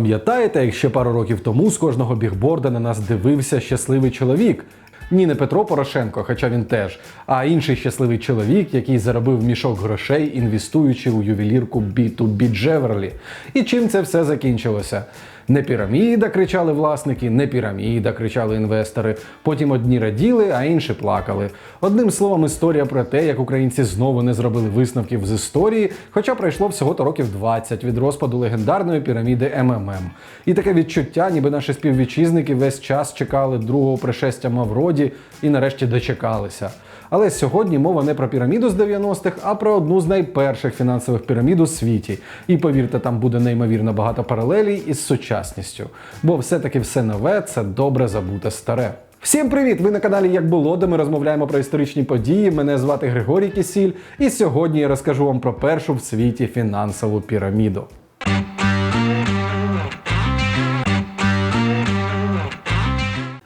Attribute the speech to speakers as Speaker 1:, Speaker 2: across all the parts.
Speaker 1: Пам'ятаєте, як ще пару років тому з кожного бігборда на нас дивився щасливий чоловік? Ні, не Петро Порошенко, хоча він теж, а інший щасливий чоловік, який заробив мішок грошей, інвестуючи у ювелірку B2B Джеверлі. І чим це все закінчилося? Не піраміда, кричали власники, не піраміда, кричали інвестори. Потім одні раділи, а інші плакали. Одним словом, історія про те, як українці знову не зробили висновків з історії, хоча пройшло всього-то років 20 від розпаду легендарної піраміди МММ. І таке відчуття, ніби наші співвітчизники весь час чекали другого пришестя Мавроді і нарешті дочекалися. Але сьогодні мова не про піраміду з 90-х, а про одну з найперших фінансових пірамід у світі. І повірте, там буде неймовірно багато паралелей із сучасністю. Бо все-таки все нове це добре забуте старе. Всім привіт! Ви на каналі Як було, де ми розмовляємо про історичні події. Мене звати Григорій Кісіль, і сьогодні я розкажу вам про першу в світі фінансову піраміду.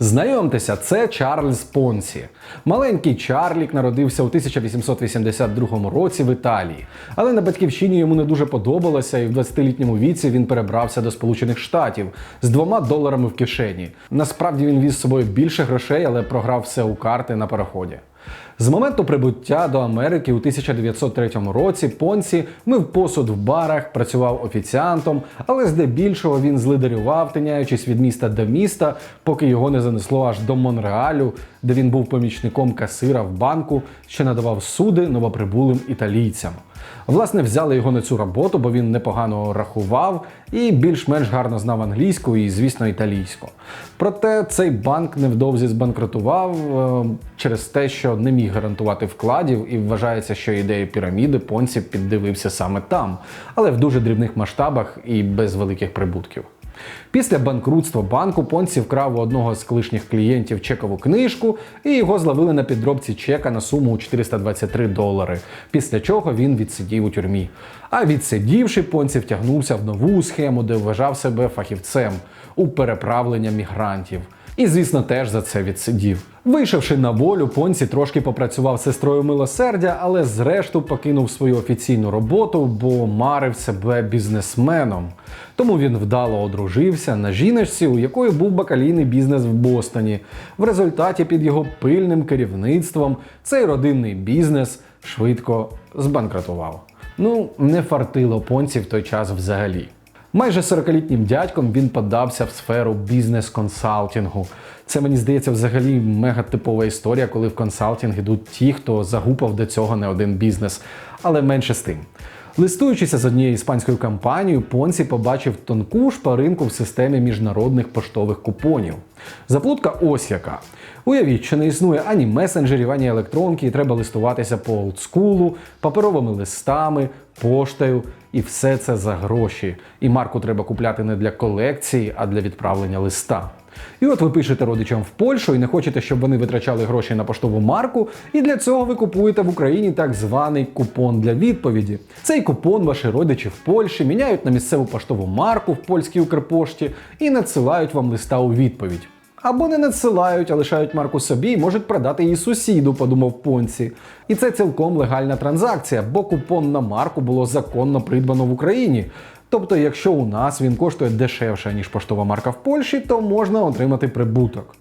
Speaker 1: Знайомтеся, це Чарльз Понсі. Маленький Чарлік народився у 1882 році в Італії, але на батьківщині йому не дуже подобалося, і в 20-літньому віці він перебрався до Сполучених Штатів з двома доларами в кишені. Насправді він віз з собою більше грошей, але програв все у карти на пароході. З моменту прибуття до Америки у 1903 році Понсі мив посуд в барах, працював офіціантом, але здебільшого він злидарював, тиняючись від міста до міста, поки його не занесло аж до Монреалю, де він був помічником касира в банку, що надавав суди новоприбулим італійцям. Власне, взяли його на цю роботу, бо він непогано рахував і більш-менш гарно знав англійську і, звісно, італійську. Проте цей банк невдовзі збанкрутував е, через те, що не міг гарантувати вкладів, і вважається, що ідею піраміди понці піддивився саме там, але в дуже дрібних масштабах і без великих прибутків. Після банкрутства банку Понці вкрав у одного з колишніх клієнтів чекову книжку, і його зловили на підробці чека на суму у 423 долари. Після чого він відсидів у тюрмі. А відсидівши, Понці втягнувся в нову схему, де вважав себе фахівцем у переправлення мігрантів. І, звісно, теж за це відсидів. Вийшовши на волю, Понсі трошки попрацював сестрою милосердя, але зрешту покинув свою офіційну роботу, бо марив себе бізнесменом. Тому він вдало одружився на жіночці, у якої був бакалійний бізнес в Бостоні. В результаті під його пильним керівництвом цей родинний бізнес швидко збанкрутував. Ну, не фартило Понсі в той час взагалі. Майже 40-літнім дядьком він подався в сферу бізнес-консалтингу. Це мені здається взагалі мегатипова історія, коли в консалтинг ідуть ті, хто загупав до цього не один бізнес. Але менше з тим. Листуючися з однією іспанською компанією, Понсі побачив тонку шпаринку в системі міжнародних поштових купонів. Заплутка ось яка. Уявіть, що не існує ані месенджерів, ані електронки, і треба листуватися по олдскулу, паперовими листами, поштою, і все це за гроші. І марку треба купляти не для колекції, а для відправлення листа. І от ви пишете родичам в Польщу і не хочете, щоб вони витрачали гроші на поштову марку, і для цього ви купуєте в Україні так званий купон для відповіді. Цей купон ваші родичі в Польщі міняють на місцеву поштову марку в польській Укрпошті і надсилають вам листа у відповідь. Або не надсилають, а лишають марку собі і можуть продати її сусіду, подумав Понці. І це цілком легальна транзакція, бо купон на марку було законно придбано в Україні. Тобто, якщо у нас він коштує дешевше, ніж поштова марка в Польщі, то можна отримати прибуток.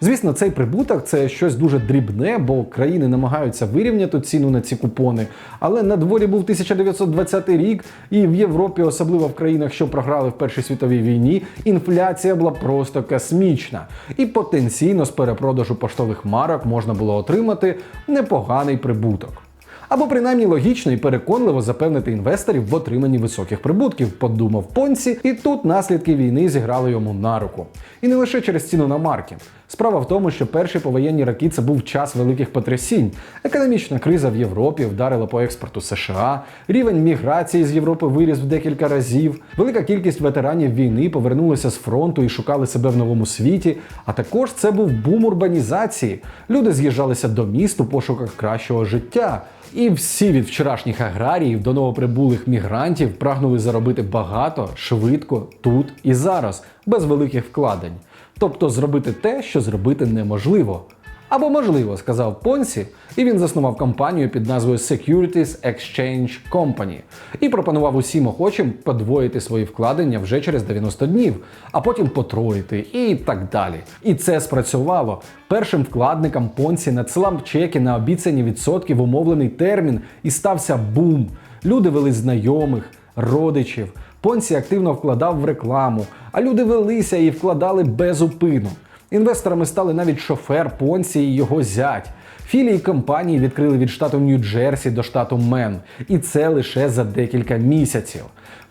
Speaker 1: Звісно, цей прибуток це щось дуже дрібне, бо країни намагаються вирівняти ціну на ці купони. Але на дворі був 1920 рік, і в Європі, особливо в країнах, що програли в Першій світовій війні, інфляція була просто космічна. І потенційно з перепродажу поштових марок можна було отримати непоганий прибуток. Або принаймні логічно і переконливо запевнити інвесторів в отриманні високих прибутків, подумав Понсі, і тут наслідки війни зіграли йому на руку. І не лише через ціну на марки. Справа в тому, що перші повоєнні роки це був час великих потрясінь. Економічна криза в Європі вдарила по експорту США, рівень міграції з Європи виріс в декілька разів. Велика кількість ветеранів війни повернулися з фронту і шукали себе в новому світі. А також це був бум урбанізації. Люди з'їжджалися до міст у пошуках кращого життя. І всі від вчорашніх аграріїв до новоприбулих мігрантів прагнули заробити багато, швидко, тут і зараз, без великих вкладень. Тобто зробити те, що зробити неможливо. Або можливо, сказав Понсі, і він заснував компанію під назвою Securities Exchange Company і пропонував усім охочим подвоїти свої вкладення вже через 90 днів, а потім потроїти і так далі. І це спрацювало. Першим вкладникам Понсі надсилав чеки на обіцяні відсотки в умовлений термін, і стався бум. Люди вели знайомих, родичів. Понсі активно вкладав в рекламу, а люди велися і вкладали без упину. Інвесторами стали навіть шофер Понсі і його зять. Філії компанії відкрили від штату Нью-Джерсі до штату Мен, і це лише за декілька місяців.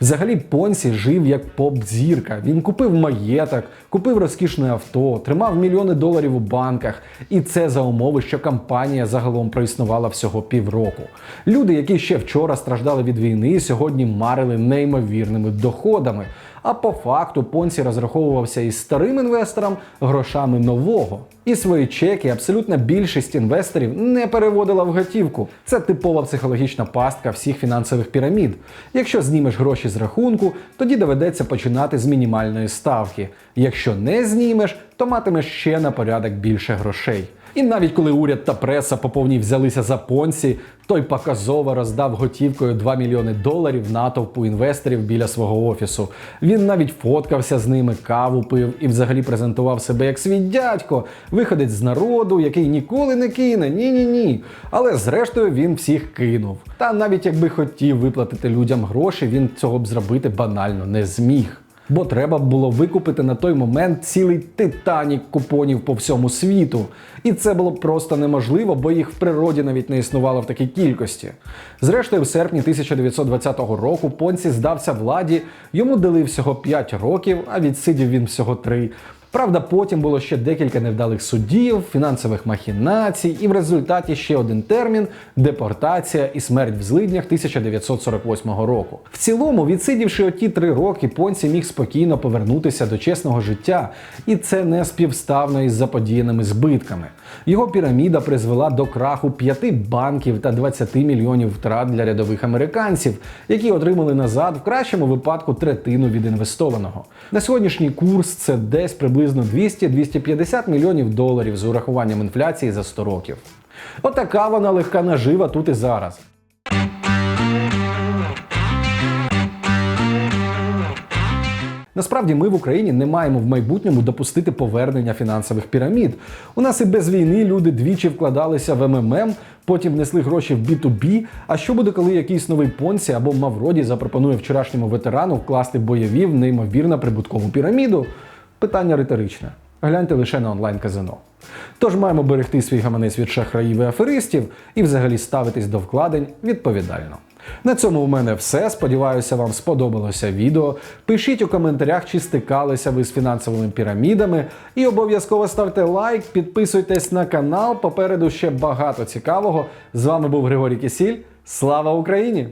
Speaker 1: Взагалі, Понсі жив як поп-зірка. Він купив маєток, купив розкішне авто, тримав мільйони доларів у банках. І це за умови, що компанія загалом проіснувала всього півроку. Люди, які ще вчора страждали від війни, сьогодні марили неймовірними доходами. А по факту Понсі розраховувався із старим інвестором грошами нового. І свої чеки абсолютна більшість інвесторів не переводила в готівку. Це типова психологічна пастка всіх фінансових пірамід. Якщо знімеш гроші з рахунку, тоді доведеться починати з мінімальної ставки. Якщо не знімеш, то матимеш ще на порядок більше грошей. І навіть коли уряд та преса по повній взялися за понсі, той показово роздав готівкою 2 мільйони доларів натовпу інвесторів біля свого офісу. Він навіть фоткався з ними, каву пив і взагалі презентував себе як свій дядько, виходець з народу, який ніколи не кине. Ні, ні, ні. Але зрештою він всіх кинув. Та навіть якби хотів виплатити людям гроші, він цього б зробити банально не зміг. Бо треба було викупити на той момент цілий титанік купонів по всьому світу. І це було просто неможливо, бо їх в природі навіть не існувало в такій кількості. Зрештою, в серпні 1920 року понці здався владі, йому дали всього 5 років, а відсидів він всього 3. Правда, потім було ще декілька невдалих судів, фінансових махінацій, і в результаті ще один термін депортація і смерть в злиднях 1948 року. В цілому, відсидівши оті три роки, Понсі міг спокійно повернутися до чесного життя, і це не співставно із заподіяними збитками. Його піраміда призвела до краху п'яти банків та 20 мільйонів втрат для рядових американців, які отримали назад в кращому випадку третину від інвестованого. На сьогоднішній курс це десь приблизно 200-250 мільйонів доларів з урахуванням інфляції за 100 років. Отака вона легка нажива тут і зараз. Насправді ми в Україні не маємо в майбутньому допустити повернення фінансових пірамід. У нас і без війни люди двічі вкладалися в МММ, потім внесли гроші в B2B. А що буде, коли якийсь новий Понсі або Мавроді запропонує вчорашньому ветерану вкласти бойові в неймовірно прибуткову піраміду? Питання риторичне. Гляньте лише на онлайн-казино. Тож маємо берегти свій гаманець від шахраїв і аферистів і взагалі ставитись до вкладень відповідально. На цьому у мене все. Сподіваюся, вам сподобалося відео. Пишіть у коментарях, чи стикалися ви з фінансовими пірамідами. І обов'язково ставте лайк, підписуйтесь на канал. Попереду ще багато цікавого. З вами був Григорій Кисіль. Слава Україні!